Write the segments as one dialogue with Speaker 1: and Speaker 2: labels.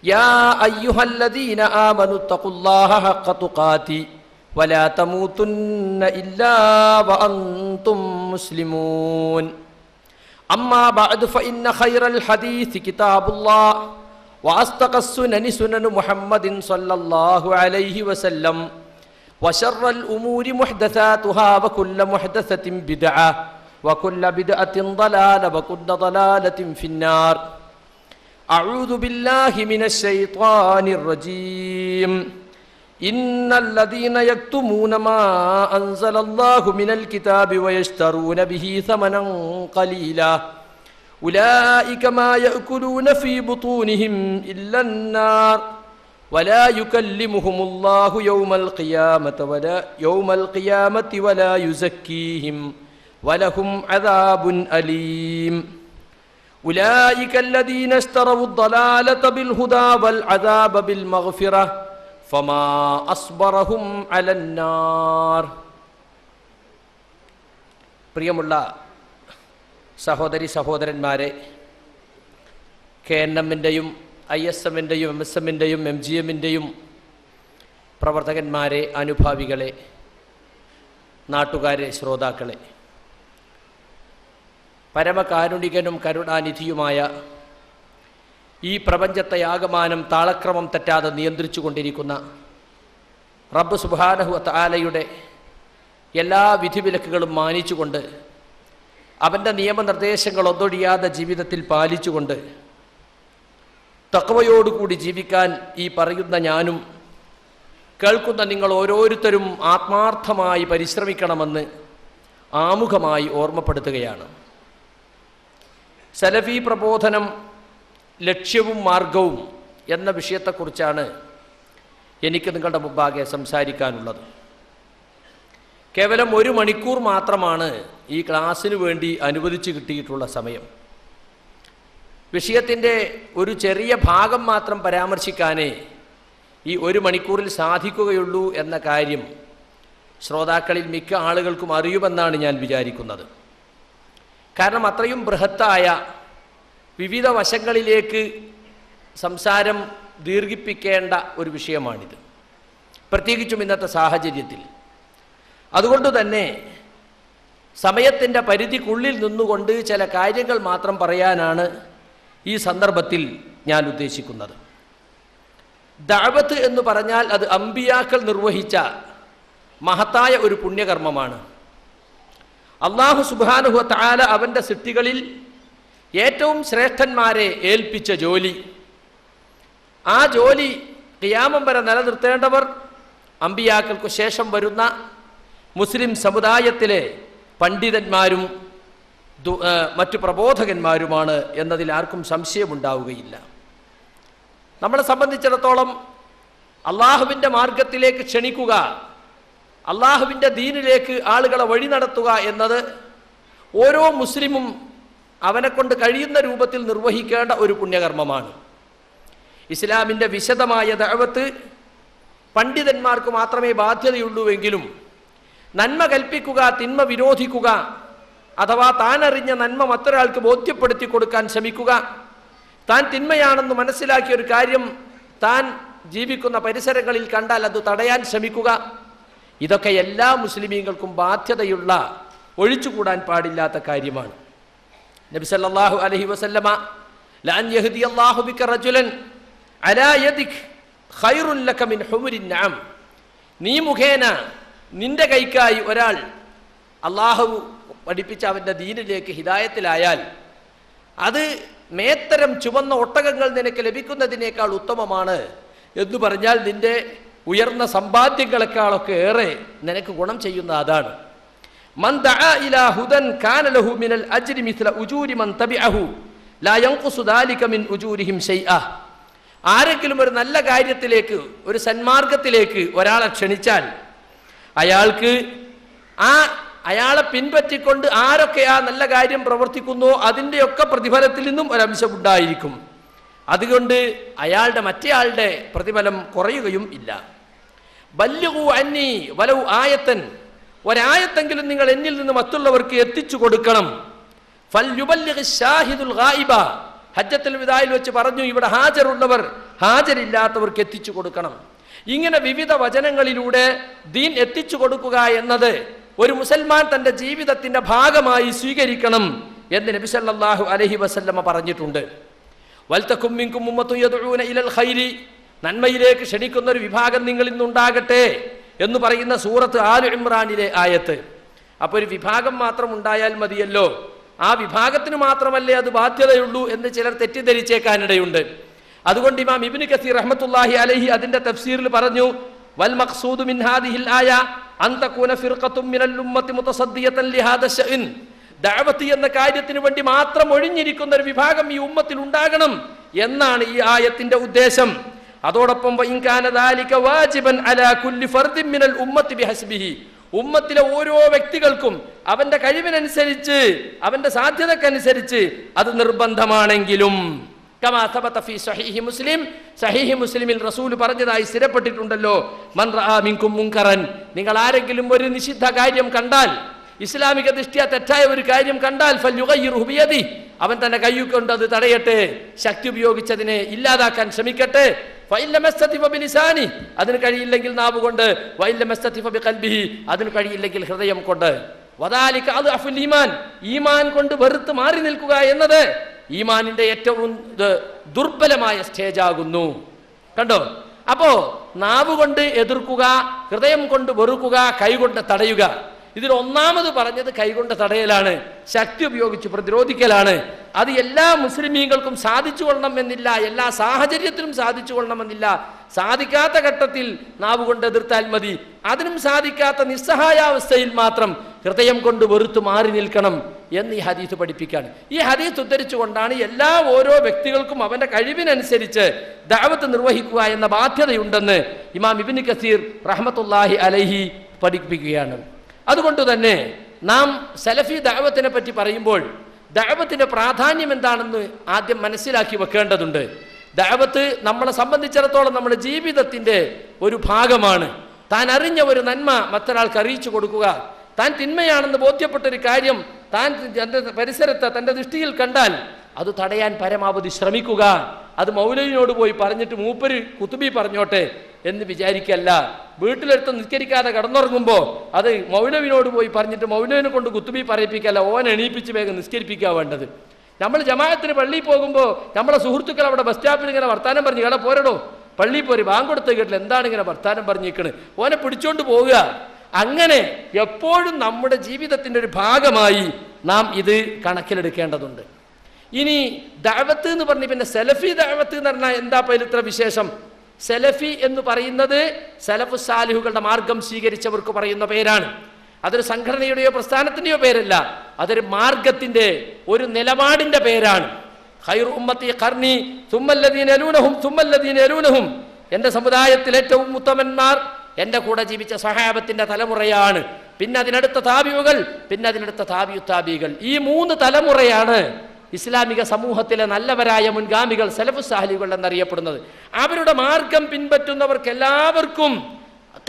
Speaker 1: يا أيها الذين آمنوا اتقوا الله حق تقاته ولا تموتن إلا وأنتم مسلمون. أما بعد فإن خير الحديث كتاب الله وأصدق السنن سنن محمد صلى الله عليه وسلم وشر الأمور محدثاتها وكل محدثة بدعة وكل بدعة ضلالة وكل ضلالة في النار. أعوذ بالله من الشيطان الرجيم. إن الذين يكتمون ما أنزل الله من الكتاب ويشترون به ثمنا قليلا. أولئك ما يأكلون في بطونهم إلا النار. ولا يكلمهم الله يوم القيامة ولا يوم القيامة ولا يزكيهم. ولهم عذاب أليم. أولئك الذين اشتروا الضلالة بالهدى والعذاب بالمغفرة فما أصبرهم على النار പ്രിയമുള്ള സഹോദരി സഹോദരന്മാരെ കെ എൻ എമ്മിൻ്റെയും ഐ എസ് എമ്മിൻ്റെയും എം എസ് എമ്മിൻ്റെയും എം ജി എമ്മിൻ്റെയും പ്രവർത്തകന്മാരെ അനുഭാവികളെ നാട്ടുകാരെ ശ്രോതാക്കളെ പരമകാരുണികനും കരുണാനിധിയുമായ ഈ പ്രപഞ്ചത്തെ ആകമാനം താളക്രമം തെറ്റാതെ നിയന്ത്രിച്ചു കൊണ്ടിരിക്കുന്ന റബ്ബ് സുബാനഹു താലയുടെ എല്ലാ വിധിവിലക്കുകളും മാനിച്ചുകൊണ്ട് അവന്റെ നിയമനിർദ്ദേശങ്ങൾ ഒന്നൊഴിയാതെ ജീവിതത്തിൽ പാലിച്ചുകൊണ്ട് തക്കവയോടുകൂടി ജീവിക്കാൻ ഈ പറയുന്ന ഞാനും കേൾക്കുന്ന നിങ്ങൾ ഓരോരുത്തരും ആത്മാർത്ഥമായി പരിശ്രമിക്കണമെന്ന് ആമുഖമായി ഓർമ്മപ്പെടുത്തുകയാണ്. സലഫി പ്രബോധനം ലക്ഷ്യവും മാർഗവും എന്ന വിഷയത്തെക്കുറിച്ചാണ് എനിക്ക് നിങ്ങളുടെ മുമ്പാകെ സംസാരിക്കാനുള്ളത്. കേവലം ഒരു മണിക്കൂർ മാത്രമാണ് ഈ ക്ലാസ്സിന് വേണ്ടി അനുവദിച്ച് കിട്ടിയിട്ടുള്ള സമയം. വിഷയത്തിന്റെ ഒരു ചെറിയ ഭാഗം മാത്രം പരാമർശിക്കാനേ ഈ ഒരു മണിക്കൂറിൽ സാധിക്കുകയുള്ളൂ എന്ന കാര്യം ശ്രോതാക്കളിൽ മിക്ക ആളുകൾക്കും അറിയുമെന്നാണ് ഞാൻ വിചാരിക്കുന്നത്. കാരണം അത്രയും ബൃഹത്തായ വിവിധ വശങ്ങളിലേക്ക് സംസാരം ദീർഘിപ്പിക്കേണ്ട ഒരു വിഷയമാണിത്. പ്രത്യേകിച്ചും ഇന്നത്തെ സാഹചര്യത്തിൽ. അതുകൊണ്ട് തന്നെ സമയത്തിന്റെ പരിധിക്കുള്ളിൽ നിന്നുകൊണ്ട് ചില കാര്യങ്ങൾ മാത്രം പറയാനാണ് ഈ സന്ദർഭത്തിൽ ഞാൻ ഉദ്ദേശിക്കുന്നത്. ദാവത്ത് എന്ന് പറഞ്ഞാൽ അത് അമ്പിയാക്കൾ നിർവഹിച്ച മഹത്തായ ഒരു പുണ്യകർമ്മമാണ്. അള്ളാഹു സുബാനുഹു താല അവന്റെ സൃഷ്ടികളിൽ ഏറ്റവും ശ്രേഷ്ഠന്മാരെ ഏൽപ്പിച്ച ജോലി. ആ ജോലി ക്രിയാമം വരെ നിലനിർത്തേണ്ടവർ അമ്പിയാക്കൾക്ക് ശേഷം വരുന്ന മുസ്ലിം സമുദായത്തിലെ പണ്ഡിതന്മാരും മറ്റു പ്രബോധകന്മാരുമാണ് എന്നതിൽ ആർക്കും സംശയമുണ്ടാവുകയില്ല. നമ്മളെ സംബന്ധിച്ചിടത്തോളം അള്ളാഹുവിന്റെ മാർഗത്തിലേക്ക് ക്ഷണിക്കുക അള്ളാഹുവിന്റെ ദീനിലേക്ക് ആളുകളെ വഴി നടത്തുക എന്നത് ഓരോ മുസ്ലിമും അവനെ കൊണ്ട് കഴിയുന്ന രൂപത്തിൽ നിർവഹിക്കേണ്ട ഒരു പുണ്യകർമ്മമാണ്. ഇസ്ലാമിന്റെ വിശദമായ ദഴവത്ത് പണ്ഡിതന്മാർക്ക് മാത്രമേ ബാധ്യതയുള്ളൂവെങ്കിലും നന്മ കൽപ്പിക്കുക തിന്മ വിരോധിക്കുക അഥവാ താനറിഞ്ഞ നന്മ മറ്റൊരാൾക്ക് ബോധ്യപ്പെടുത്തി കൊടുക്കാൻ ശ്രമിക്കുക താൻ തിന്മയാണെന്ന് മനസ്സിലാക്കിയ ഒരു കാര്യം താൻ ജീവിക്കുന്ന പരിസരങ്ങളിൽ കണ്ടാൽ അത് തടയാൻ ശ്രമിക്കുക ഇതൊക്കെ എല്ലാ മുസ്ലിമീങ്ങൾക്കും ബാധ്യതയുള്ള ഒഴിച്ചുകൂടാൻ പാടില്ലാത്ത കാര്യമാണ്. നബി സല്ലല്ലാഹു അലൈഹി വസല്ലമ ബിക റജുലൻ ലക മിൻ നഅം. നീ മുഖേന നിന്റെ കൈക്കായി ഒരാൾ അള്ളാഹു പഠിപ്പിച്ച അവന്റെ ദീനിലേക്ക് ഹിദായത്തിലായാൽ അത് മേത്തരം ചുവന്ന ഒട്ടകങ്ങൾ നിനക്ക് ലഭിക്കുന്നതിനേക്കാൾ ഉത്തമമാണ് എന്ന് പറഞ്ഞാൽ നിന്റെ ഉയർന്ന സമ്പാദ്യങ്ങളെക്കാളൊക്കെ ഏറെ നിനക്ക് ഗുണം ചെയ്യുന്ന അതാണ്. ആരെങ്കിലും ഒരു നല്ല കാര്യത്തിലേക്ക് ഒരു സന്മാർഗത്തിലേക്ക് ഒരാളെ ക്ഷണിച്ചാൽ അയാൾക്ക് ആ അയാളെ പിൻപറ്റിക്കൊണ്ട് ആരൊക്കെ ആ നല്ല കാര്യം പ്രവർത്തിക്കുന്നോ അതിന്റെയൊക്കെ പ്രതിഫലത്തിൽ നിന്നും ഒരംശം ഉണ്ടായിരിക്കും. അതുകൊണ്ട് അയാളുടെ മറ്റേ ആളുടെ പ്രതിഫലം കുറയുകയും ഇല്ല. ബല്യകു അന്നി വലൗ ആയത്തൻ. ഒരായത്തെങ്കിലും നിങ്ങൾ എന്നിൽ നിന്ന് മറ്റുള്ളവർക്ക് എത്തിച്ചു കൊടുക്കണം. ഷാഹിദുൽ ഗായിബ. ഹജ്ജത്തുൽ വിദായിൽ വെച്ച് പറഞ്ഞു ഇവിടെ ഹാജരുള്ളവർ ഹാജരില്ലാത്തവർക്ക് എത്തിച്ചു കൊടുക്കണം. ഇങ്ങനെ വിവിധ വചനങ്ങളിലൂടെ ദീൻ എത്തിച്ചു കൊടുക്കുക എന്നത് ഒരു മുസൽമാൻ തന്റെ ജീവിതത്തിന്റെ ഭാഗമായി സ്വീകരിക്കണം എന്ന് നബിസല്ലാഹു അലഹി വസല്ലമ്മ വസല്ലമ പറഞ്ഞിട്ടുണ്ട്. വൽതക്കും മിങ്കും ഉമ്മത്തുൻ യദ്ഊന ഇലൽ ഖൈരി. നന്മയിലേക്ക് ക്ഷണിക്കുന്ന ഒരു വിഭാഗം നിങ്ങളിൽ നിന്നുണ്ടാകട്ടെ എന്ന് പറയുന്ന സൂറത്ത് ആലു ഇമ്രാനിലെ ആയത്ത്. അപ്പോൾ ഒരു വിഭാഗം മാത്രം ഉണ്ടായാൽ മതിയല്ലോ. ആ വിഭാഗത്തിന് മാത്രമല്ലേ അത് ബാധ്യതയുള്ളൂ എന്ന് ചിലർ തെറ്റിദ്ധരിച്ചേക്കാനിടയുണ്ട്. അതുകൊണ്ട് ഇമാം ഇബിന് കസീർ റഹ്മത്തുള്ളാഹി അലഹി അതിന്റെ തഫ്സീറിൽ പറഞ്ഞു വൽ മഖ്സൂദ് മിൻ ഹാദിഹിൽ ആയ അന്തകൂന തകൂന ഫിർഖത്തും മിനൽ ഉമ്മത്തി മുതസദ്ദിയതൻ ലിഹാദ ശഅൻ. ദഅവത്ത് എന്ന കാര്യത്തിന് വേണ്ടി മാത്രം ഒഴിഞ്ഞിരിക്കുന്ന ഒരു വിഭാഗം ഈ ഉമ്മത്തിൽ ഉണ്ടാകണം എന്നാണ് ഈ ആയത്തിന്റെ ഉദ്ദേശം. അതോടൊപ്പം വാജിബൻ അലാ കുല്ലി മിനൽ ഉമ്മത്തി ഉമ്മത്തിലെ ഓരോ വ്യക്തികൾക്കും അവന്റെ കഴിവിനനുസരിച്ച് അവന്റെ സാധ്യതക്കനുസരിച്ച് അത് നിർബന്ധമാണെങ്കിലും. മുസ്ലിം. സഹീഹി മുസ്ലിമിൽ റസൂൽ പറഞ്ഞതായി സ്ഥിരപ്പെട്ടിട്ടുണ്ടല്ലോ. മൻ മുൻകറൻ. നിങ്ങൾ ആരെങ്കിലും ഒരു നിഷിദ്ധ കാര്യം കണ്ടാൽ ഇസ്ലാമിക ദൃഷ്ടിയ തെറ്റായ ഒരു കാര്യം കണ്ടാൽ ഫല്യുഗയ്യിറുഹു ബിയദി. അവൻ തന്നെ കൈ കൊണ്ട് അത് തടയട്ടെ ശക്തി ഉപയോഗിച്ചതിനെ ഇല്ലാതാക്കാൻ ശ്രമിക്കട്ടെ. ഫൈല്ലമസ്തതിഫ ബിലിസാനി അതിന് കഴിയില്ലെങ്കിൽ നാവ് കൊണ്ട് വൈല്ലമസ്തതിഫ ബിഖൽബിഹി അതിന് കഴിയില്ലെങ്കിൽ ഹൃദയം കൊണ്ട്. വദാലിക അത് അഫുൽ ഈമാൻ ഈമാൻ കൊണ്ട് വെറുത്ത് മാറി നിൽക്കുക എന്നത് ഈമാനിന്റെ ഏറ്റവും ദുർബലമായ സ്റ്റേജ് ആകുന്നു കണ്ടോ? അപ്പോ നാവ് കൊണ്ട് എതിർക്കുക ഹൃദയം കൊണ്ട് വെറുക്കുക കൈകൊണ്ട് തടയുക. ഇതിൽ ഒന്നാമത് പറഞ്ഞത് കൈകൊണ്ട് തടയലാണ് ശക്തി ഉപയോഗിച്ച് പ്രതിരോധിക്കലാണ്. അത് എല്ലാ മുസ്ലിമീങ്ങൾക്കും സാധിച്ചു കൊള്ളണം എന്നില്ല എല്ലാ സാഹചര്യത്തിലും സാധിച്ചു കൊള്ളണമെന്നില്ല സാധിക്കാത്ത ഘട്ടത്തിൽ നാവ് കൊണ്ട് എതിർത്താൽ മതി. അതിനും സാധിക്കാത്ത നിസ്സഹായാവസ്ഥയിൽ മാത്രം ഹൃദയം കൊണ്ട് വെറുത്തു മാറി നിൽക്കണം എന്ന് ഈ ഹദീസ് പഠിപ്പിക്കുകയാണ് ഈ ഹദീസ് ഉദ്ധരിച്ചുകൊണ്ടാണ് എല്ലാ ഓരോ വ്യക്തികൾക്കും അവന്റെ കഴിവിനനുസരിച്ച് ദാവത്ത് നിർവഹിക്കുക എന്ന ബാധ്യതയുണ്ടെന്ന് ഇമാം ഇബിൻ കസീർ റഹമത്തുല്ലാഹി അലഹി പഠിപ്പിക്കുകയാണ്. അതുകൊണ്ട് തന്നെ നാം സലഫി ദാവത്തിനെ പറ്റി പറയുമ്പോൾ ദാവത്തിന്റെ പ്രാധാന്യം എന്താണെന്ന് ആദ്യം മനസ്സിലാക്കി വെക്കേണ്ടതുണ്ട്. ദാവത്ത് നമ്മളെ സംബന്ധിച്ചിടത്തോളം നമ്മുടെ ജീവിതത്തിന്റെ ഒരു ഭാഗമാണ്. താൻ അറിഞ്ഞ ഒരു നന്മ മറ്റൊരാൾക്ക് അറിയിച്ചു കൊടുക്കുക. താൻ തിന്മയാണെന്ന് ബോധ്യപ്പെട്ട ഒരു കാര്യം താൻ തന്റെ പരിസരത്ത് തന്റെ ദൃഷ്ടിയിൽ കണ്ടാൽ അത് തടയാൻ പരമാവധി ശ്രമിക്കുക. അത് മൗലവിനോട് പോയി പറഞ്ഞിട്ട് മൂപ്പര് കുത്തുബി പറഞ്ഞോട്ടെ എന്ന് വിചാരിക്കല്ല. വീട്ടിലെടുത്ത് നിസ്കരിക്കാതെ കടന്നുറങ്ങുമ്പോൾ അത് മൗലവിനോട് പോയി പറഞ്ഞിട്ട് മൗലവിനെ കൊണ്ട് കുത്തുബി പറയിപ്പിക്കല്ല ഓൻ എണീപ്പിച്ച് വേഗം നിസ്കരിപ്പിക്കുക വേണ്ടത്. നമ്മൾ ജമാഅത്തിന് പള്ളിയിൽ പോകുമ്പോൾ നമ്മളെ സുഹൃത്തുക്കൾ അവിടെ ബസ് സ്റ്റാപ്പിൽ ഇങ്ങനെ വർത്താനം പറഞ്ഞു കേടാ പോരടോ പള്ളിയിൽ പോരി ബാങ്ക് കൊടുത്ത് കേട്ടില്ല എന്താണ് ഇങ്ങനെ വർത്താനം പറഞ്ഞിരിക്കണ്? ഓനെ പിടിച്ചോണ്ട് പോവുക. അങ്ങനെ എപ്പോഴും നമ്മുടെ ജീവിതത്തിന്റെ ഒരു ഭാഗമായി നാം ഇത് കണക്കിലെടുക്കേണ്ടതുണ്ട്. ഇനി ദഅവത്ത് എന്ന് പറഞ്ഞ് പിന്നെ സെലഫി ദഅവത്ത് എന്ന് പറഞ്ഞാൽ എന്താ പൈലിത്ര ഇത്ര വിശേഷം? സെലഫി എന്ന് പറയുന്നത് സലഫ് സാലിഹുകളുടെ മാർഗം സ്വീകരിച്ചവർക്ക് പറയുന്ന പേരാണ്. അതൊരു സംഘടനയുടെയോ പ്രസ്ഥാനത്തിന്റെയോ പേരല്ല. അതൊരു മാർഗത്തിന്റെ ഒരു നിലപാടിന്റെ പേരാണ്. ഖൈർ ഉമ്മത്തി എന്റെ സമുദായത്തിൽ ഏറ്റവും ഉത്തമന്മാർ എന്റെ കൂടെ ജീവിച്ച സഹാബത്തിന്റെ തലമുറയാണ്. പിന്നെ അതിനടുത്ത താബിയുകൾ പിന്നെ അതിനടുത്ത താബിയുത്താബികൾ ഈ മൂന്ന് തലമുറയാണ് ഇസ്ലാമിക സമൂഹത്തിലെ നല്ലവരായ മുൻഗാമികൾ സലഫു സാഹലികൾ എന്നറിയപ്പെടുന്നത്. അവരുടെ മാർഗം പിൻപറ്റുന്നവർക്ക് എല്ലാവർക്കും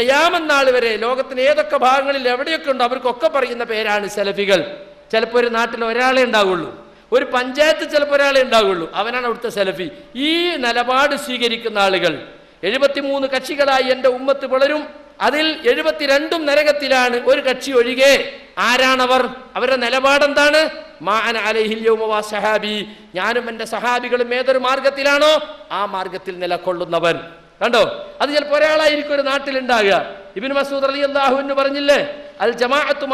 Speaker 1: ഖിയാമന്നാൾ വരെ ലോകത്തിന് ഏതൊക്കെ ഭാഗങ്ങളിൽ എവിടെയൊക്കെ ഉണ്ടോ അവർക്കൊക്കെ പറയുന്ന പേരാണ് സെലഫികൾ. ചിലപ്പോൾ ഒരു നാട്ടിൽ ഒരാളെ ഉണ്ടാവുള്ളൂ. ഒരു പഞ്ചായത്ത് ചിലപ്പോൾ ഒരാളെ ഉണ്ടാവുള്ളൂ. അവനാണ് അവിടുത്തെ സെലഫി. ഈ നിലപാട് സ്വീകരിക്കുന്ന ആളുകൾ. എഴുപത്തിമൂന്ന് കക്ഷികളായി എന്റെ ഉമ്മത്ത് പിളരും. അതിൽ എഴുപത്തിരണ്ടും നരകത്തിലാണ് ഒരു കക്ഷി ഒഴികെ. ആരാണവർ? അവരുടെ നിലപാടെന്താണ്? മാന അലൈഹിൽ യൗമ സഹാബി. ഞാനും എന്റെ സഹാബികളും ഏതൊരു മാർഗത്തിലാണോ ആ മാർഗത്തിൽ നിലകൊള്ളുന്നവൻ കണ്ടോ? അത് ചിലപ്പോൾ ഒരാളായിരിക്കും ഒരു നാട്ടിലുണ്ടാകുക. ഇബിൻ മസൂദ് അലി അള്ളാഹു എന്ന് പറഞ്ഞില്ലേ? അൽ ജമാഅത്തു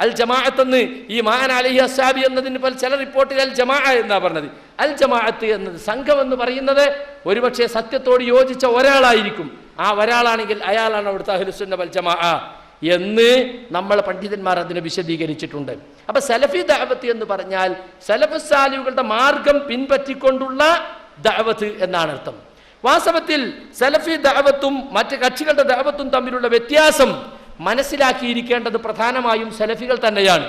Speaker 1: അൽ ജമാഅത്ത് എന്ന് ഈ മാൻ അലഹി അസാബി എന്നതിന് ചില റിപ്പോർട്ടിൽ അൽ ജമാ എന്നാ പറഞ്ഞത്. അൽ ജമാഅത്ത് എന്നത് സംഘം എന്ന് പറയുന്നത് ഒരുപക്ഷെ സത്യത്തോട് യോജിച്ച ഒരാളായിരിക്കും. ആ ഒരാളാണെങ്കിൽ അയാളാണ് അവിടുത്തെ അഹ്ലുസുന്ന വൽ ആ എന്ന് നമ്മൾ പണ്ഡിതന്മാർ അതിനെ വിശദീകരിച്ചിട്ടുണ്ട്. അപ്പൊ സലഫി ദഅവത്ത് എന്ന് പറഞ്ഞാൽ സലഫ് സാലികളുടെ മാർഗം പിൻപറ്റിക്കൊണ്ടുള്ള ദഅവത്ത് എന്നാണ് അർത്ഥം. വാസ്തവത്തിൽ സലഫി ദഅവത്തും മറ്റ് കക്ഷികളുടെ ദഅവത്തും തമ്മിലുള്ള വ്യത്യാസം മനസ്സിലാക്കിയിരിക്കേണ്ടത് പ്രധാനമായും സലഫികൾ തന്നെയാണ്.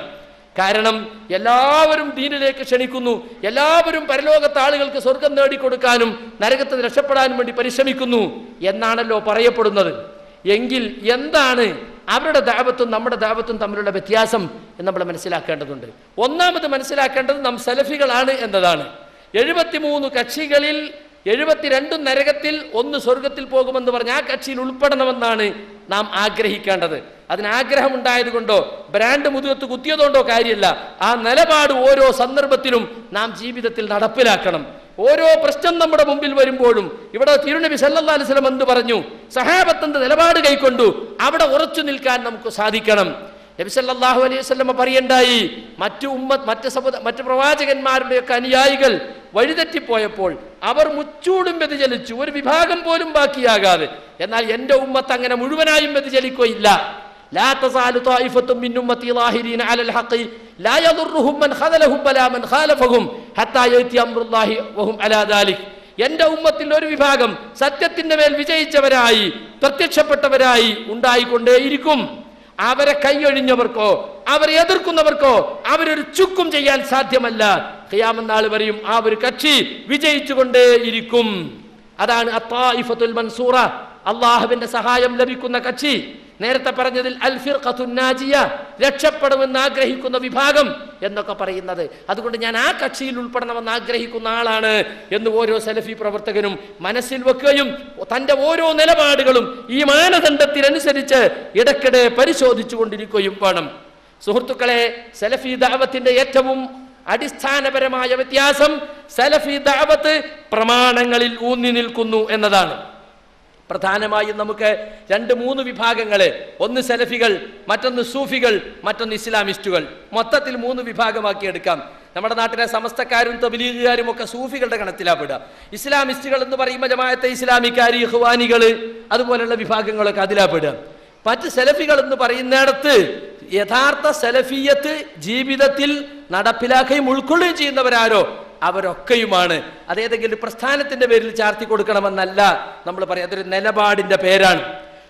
Speaker 1: കാരണം എല്ലാവരും ദീനിലേക്ക് ക്ഷണിക്കുന്നു. എല്ലാവരും പരലോകത്ത് ആളുകൾക്ക് സ്വർഗം നേടിക്കൊടുക്കാനും നരകത്തിൽ രക്ഷപ്പെടാനും വേണ്ടി പരിശ്രമിക്കുന്നു എന്നാണല്ലോ പറയപ്പെടുന്നത്. എങ്കിൽ എന്താണ് അവരുടെ ദാപത്തും നമ്മുടെ ദാപത്തും തമ്മിലുള്ള വ്യത്യാസം എന്ന് നമ്മൾ മനസ്സിലാക്കേണ്ടതുണ്ട്. ഒന്നാമത് മനസ്സിലാക്കേണ്ടത് നാം സെലഫികളാണ് എന്നതാണ്. എഴുപത്തിമൂന്ന് കക്ഷികളിൽ എഴുപത്തിരണ്ടും നരകത്തിൽ ഒന്ന് സ്വർഗത്തിൽ പോകുമെന്ന് പറഞ്ഞ് ആ കക്ഷിയിൽ ഉൾപ്പെടണമെന്നാണ് നാം ആഗ്രഹിക്കേണ്ടത്. അതിനാഗ്രഹം ആഗ്രഹമുണ്ടായത് കൊണ്ടോ ബ്രാൻഡ് മുതുകത്ത് കുത്തിയതുകൊണ്ടോ കാര്യമില്ല. ആ നിലപാട് ഓരോ സന്ദർഭത്തിലും നാം ജീവിതത്തിൽ നടപ്പിലാക്കണം. ഓരോ പ്രശ്നം നമ്മുടെ മുമ്പിൽ വരുമ്പോഴും ഇവിടെ തിരുനബി സല്ലല്ലാഹു അലൈഹി വസല്ലം എന്ത് പറഞ്ഞു? സഹാബത്തിന്റെ നിലപാട് കൈക്കൊണ്ടു? അവിടെ ഉറച്ചു നിൽക്കാൻ നമുക്ക് സാധിക്കണം. നബി സല്ലല്ലാഹു അലൈഹി വസല്ലം പറയണ്ടായി മറ്റു ഉമ്മ മറ്റ് സമുദ മറ്റ് പ്രവാചകന്മാരുടെയൊക്കെ അനുയായികൾ വഴിതെറ്റിപ്പോയപ്പോൾ അവർ മുച്ചൂടും വ്യതിചലിച്ചു ഒരു വിഭാഗം പോലും ബാക്കിയാകാതെ എന്നാൽ എൻ്റെ ഉമ്മത്ത് അങ്ങനെ മുഴുവനായും വ്യതിചലിക്കുകയില്ല لا تزال طائفة من أمتي ظاهرين على الحق لا يضرهم من خذلهم ولا من خالفهم حتى يأتي أمر الله وهم على ذلك എന്റെ ഉമ്മത്തിൽ ഒരു വിഭാഗം സത്യത്തിന്റെ മേൽ വിജയിച്ചവരായി പ്രത്യക്ഷപ്പെട്ടവരായി ഉണ്ടായിക്കൊണ്ടേയിരിക്കും അവരെ കൈയൊഴിഞ്ഞവർക്കോ അവരെ എതിർക്കുന്നവർക്കോ അവരൊരു ചുക്കും ചെയ്യാൻ സാധ്യമല്ല ഖിയാമന്നാൾ പറയും ആ ഒരു കക്ഷി വിജയിച്ചുകൊണ്ടേയിരിക്കും. അതാണ് അത്തായിഫത്തുൽ മൻസൂറ. അള്ളാഹുവിന്റെ സഹായം ലഭിക്കുന്ന കക്ഷി. നേരത്തെ പറഞ്ഞതിൽ അൽഫിർ ഫിർഖത്തുൻ നാജിയ രക്ഷപ്പെടുമെന്ന് ആഗ്രഹിക്കുന്ന വിഭാഗം എന്നൊക്കെ പറയുന്നത്. അതുകൊണ്ട് ഞാൻ ആ കക്ഷിയിൽ ഉൾപ്പെടണമെന്ന് ആഗ്രഹിക്കുന്ന ആളാണ് എന്ന് ഓരോ സെലഫി പ്രവർത്തകനും മനസ്സിൽ വെക്കുകയും തന്റെ ഓരോ നിലപാടുകളും ഈ മാനദണ്ഡത്തിനനുസരിച്ച് ഇടയ്ക്കിടെ പരിശോധിച്ചു കൊണ്ടിരിക്കുകയും വേണം. സുഹൃത്തുക്കളെ സെലഫി ദാവത്തിന്റെ ഏറ്റവും അടിസ്ഥാനപരമായ വ്യത്യാസം സലഫി ദാവത്ത് പ്രമാണങ്ങളിൽ ഊന്നി നിൽക്കുന്നു എന്നതാണ്. പ്രധാനമായും നമുക്ക് രണ്ട് മൂന്ന് വിഭാഗങ്ങളെ ഒന്ന് സലഫികൾ മറ്റൊന്ന് സൂഫികൾ മറ്റൊന്ന് ഇസ്ലാമിസ്റ്റുകൾ. മൊത്തത്തിൽ മൂന്ന് വിഭാഗമാക്കി എടുക്കാം. നമ്മുടെ നാട്ടിലെ സമസ്തക്കാരും തബിലീഗുകാരും ഒക്കെ സൂഫികളുടെ കണത്തിലാപ്പെടുക പെടുക. ഇസ്ലാമിസ്റ്റുകൾ എന്ന് പറയുമ്പോൾ ജമാഅത്തെ ഇസ്ലാമിക്കാരി ഹുവാനികൾ അതുപോലെയുള്ള വിഭാഗങ്ങളൊക്കെ അതിലാ പെടുക. മറ്റ് സെലഫികൾ എന്ന് പറയുന്നിടത്ത് യഥാർത്ഥ സെലഫിയത്ത് ജീവിതത്തിൽ നടപ്പിലാക്കുകയും ഉൾക്കൊള്ളുകയും ചെയ്യുന്നവരാരോ അവരൊക്കെയുമാണ്. അതേതെങ്കിലും പ്രസ്ഥാനത്തിന്റെ പേരിൽ ചാർത്തി കൊടുക്കണമെന്നല്ല നമ്മൾ പറയാം അതൊരു നിലപാടിന്റെ പേരാണ്.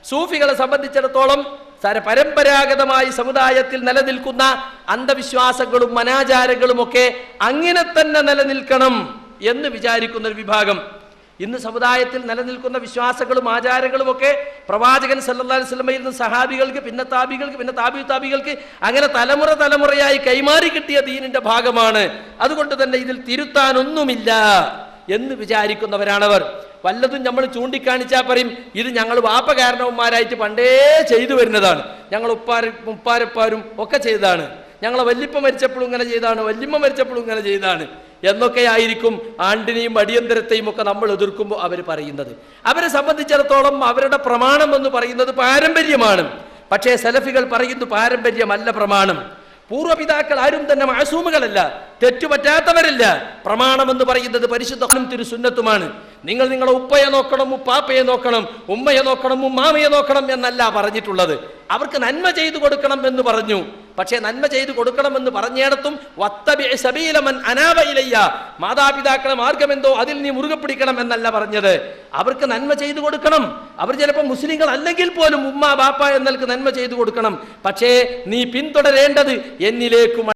Speaker 1: സൂഫികളെ സംബന്ധിച്ചിടത്തോളം പരമ്പരാഗതമായി സമുദായത്തിൽ നിലനിൽക്കുന്ന അന്ധവിശ്വാസങ്ങളും മനാചാരങ്ങളും ഒക്കെ അങ്ങനെ തന്നെ നിലനിൽക്കണം എന്ന് വിചാരിക്കുന്ന ഒരു വിഭാഗം. ഇന്ന് സമുദായത്തിൽ നിലനിൽക്കുന്ന വിശ്വാസങ്ങളും ആചാരങ്ങളും ഒക്കെ പ്രവാചകൻ സല്ലല്ലാഹു അലൈഹി വസല്ലമയിൽ നിന്ന് സഹാബികൾക്ക് പിന്നെ താബികൾക്ക് പിന്നെ താബി താബികൾക്ക് അങ്ങനെ തലമുറ തലമുറയായി കൈമാറി കിട്ടിയ ദീനിന്റെ ഭാഗമാണ്. അതുകൊണ്ട് തന്നെ ഇതിൽ തിരുത്താനൊന്നുമില്ല എന്ന് വിചാരിക്കുന്നവരാണവർ. വല്ലതും നമ്മൾ ചൂണ്ടിക്കാണിച്ചാൽ പറയും ഇത് ഞങ്ങൾ വാപ്പ കാരണവന്മാരായിട്ട് പണ്ടേ ചെയ്തു വരുന്നതാണ്. ഞങ്ങൾ ഉപ്പാര ഉപ്പാരപ്പാരും ഒക്കെ ചെയ്തതാണ്. ഞങ്ങളെ വല്യപ്പ മരിച്ചപ്പോഴും ഇങ്ങനെ ചെയ്താണ് വല്യമ്മ മരിച്ചപ്പോഴും ഇങ്ങനെ ചെയ്താണ് എന്നൊക്കെ ആയിരിക്കും ആണ്ടിനെയും അടിയന്തരത്തെയും ഒക്കെ നമ്മൾ എതിർക്കുമ്പോൾ അവർ പറയുന്നത്. അവരെ സംബന്ധിച്ചിടത്തോളം അവരുടെ പ്രമാണം എന്ന് പറയുന്നത് പാരമ്പര്യമാണ്. പക്ഷേ സെലഫികൾ പറയുന്നു പാരമ്പര്യമല്ല പ്രമാണം. പൂർവപിതാക്കൾ ആരും തന്നെ മാസൂമുകളല്ല തെറ്റുപറ്റാത്തവരല്ല. പ്രമാണം എന്ന് പറയുന്നത് പരിശുദ്ധനും തിരുസുന്നത്തുമാണ് നിങ്ങൾ നിങ്ങളെ ഉപ്പയെ നോക്കണം ഉപ്പാപ്പയെ നോക്കണം ഉമ്മയെ നോക്കണം ഉമ്മാമയെ നോക്കണം എന്നല്ല പറഞ്ഞിട്ടുള്ളത്. അവർക്ക് നന്മ ചെയ്തു കൊടുക്കണം എന്ന് പറഞ്ഞു. പക്ഷേ നന്മ ചെയ്തു കൊടുക്കണമെന്ന് പറഞ്ഞിടത്തും സബീലമൻ അനാവയിലയ്യ മാതാപിതാക്കളെ മാർഗമെന്തോ അതിൽ നീ മുറുകെ പിടിക്കണം എന്നല്ല പറഞ്ഞത്. അവർക്ക് നന്മ ചെയ്തു കൊടുക്കണം. അവർ ചിലപ്പോൾ മുസ്ലിങ്ങൾ അല്ലെങ്കിൽ പോലും ഉമ്മ ബാപ്പ എന്നൽക്ക് നന്മ ചെയ്തു കൊടുക്കണം. പക്ഷേ നീ പിന്തുടരേണ്ടത് എന്നിലേക്കും